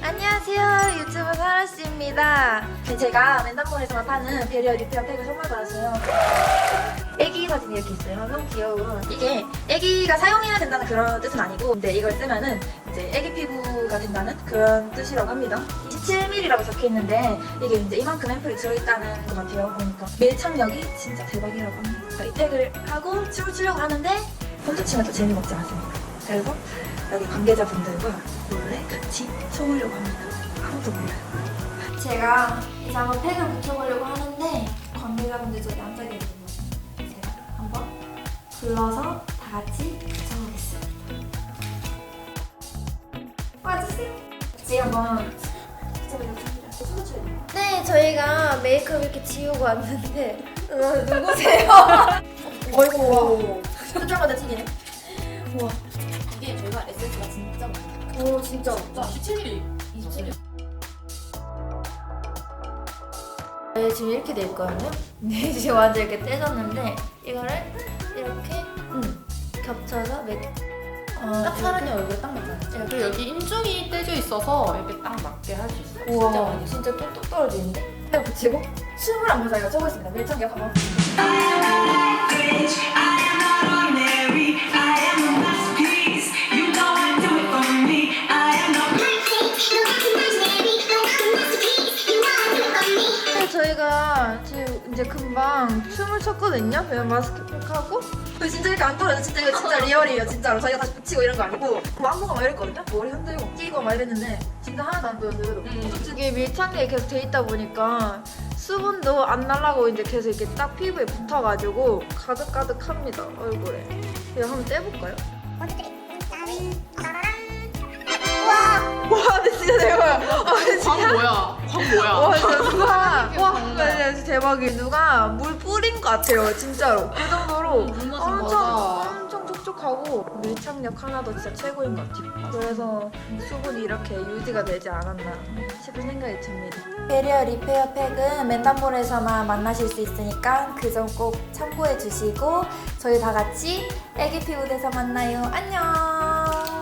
안녕하세요. 유튜브 사라씨입니다. 제가 랜덤몰에서 파는 베리어 리페어 팩을 선물 받았어요. 애기 사진이 이렇게 있어요. 너무 귀여워 이게 애기가 사용해야 된다는 그런 뜻은 아니고 근데 이걸 쓰면은 이제 애기 피부가 된다는 그런 뜻이라고 합니다. 27mm라고 적혀있는데 이게 이제 이만큼 앰플이 들어있다는 것 같아요 보니까. 밀착력이 진짜 대박이라고 합니다. 그래서 이 팩을 하고 춤을 추려고 하는데 혼자 추면 또 재미없지 않습니까? 그래서 여기 관계자분들과 몰래 같이 춰보려고 합니다. 아무도 몰라요. 제가 이제 한번 팩을 붙여보려고 하는데 관계자분들 저기 앉아 계시는 거죠. 제가 한번 불러서 다 같이 붙여보겠습니다. 와주세요. 지금 한번 붙여보려고 합니다. 돼요. 네, 저희가 메이크업 이렇게 지우고 왔는데 어, 누구세요? 어이구. 숫자마다 튀기네. 이게 저희가 에센스가 진짜 많아요. 오, 진짜. 진짜 17mm, 27mm. 네, 지금 이렇게 돼 있거든요. 네, 지금 완전 이렇게 떼졌는데 이거를 이렇게 음, 겹쳐서 맥. 어, 딱 사람이 얼굴에 딱 맞잖아요. 그리고 여기 인중이 떼져 있어서 이렇게 딱 맞게 할 수 있어요. 진짜 많이. 진짜 뚝뚝 떨어지는데? 팩 붙이고 춤을 한번 저희가 춰보겠습니다. 밀착력 한번. 저희가 지금 이제 금방 춤을 췄거든요. 그냥 마스크 팩 하고. 이거 진짜 이렇게 안 떨어져. 진짜 이거 진짜 리얼이에요. 진짜로. 저희가 다시 붙이고 이런 거 아니고. 뭐 안무가 막 이랬거든요. 머리 흔들고 끼고 막 이랬는데 진짜 하나도 안 떨어져요. 이게 밀착력이 계속 돼 있다 보니까 수분도 안 날라고 이제 계속 이렇게 딱 피부에 붙어가지고 가득가득합니다. 얼굴에. 이거 한번 떼볼까요? 와, 근데 진짜 대박. 아, 진짜. 광 뭐야? 광 뭐야? 와 진짜 누가 와광 진짜 대박이 누가 물 뿌린 것 같아요 진짜로. 그 정도로 물 맞은 엄청 거다. 엄청 촉촉하고 밀착력 하나도 진짜 최고인 것 같아요. 그래서 수분이 이렇게 유지가 되지 않았나 싶은 생각이 듭니다. 베리어 리페어 팩은 맨담몰에서만 만나실 수 있으니까 그 점 꼭 참고해 주시고 저희 다 같이 애기 피부 돼서 만나요. 안녕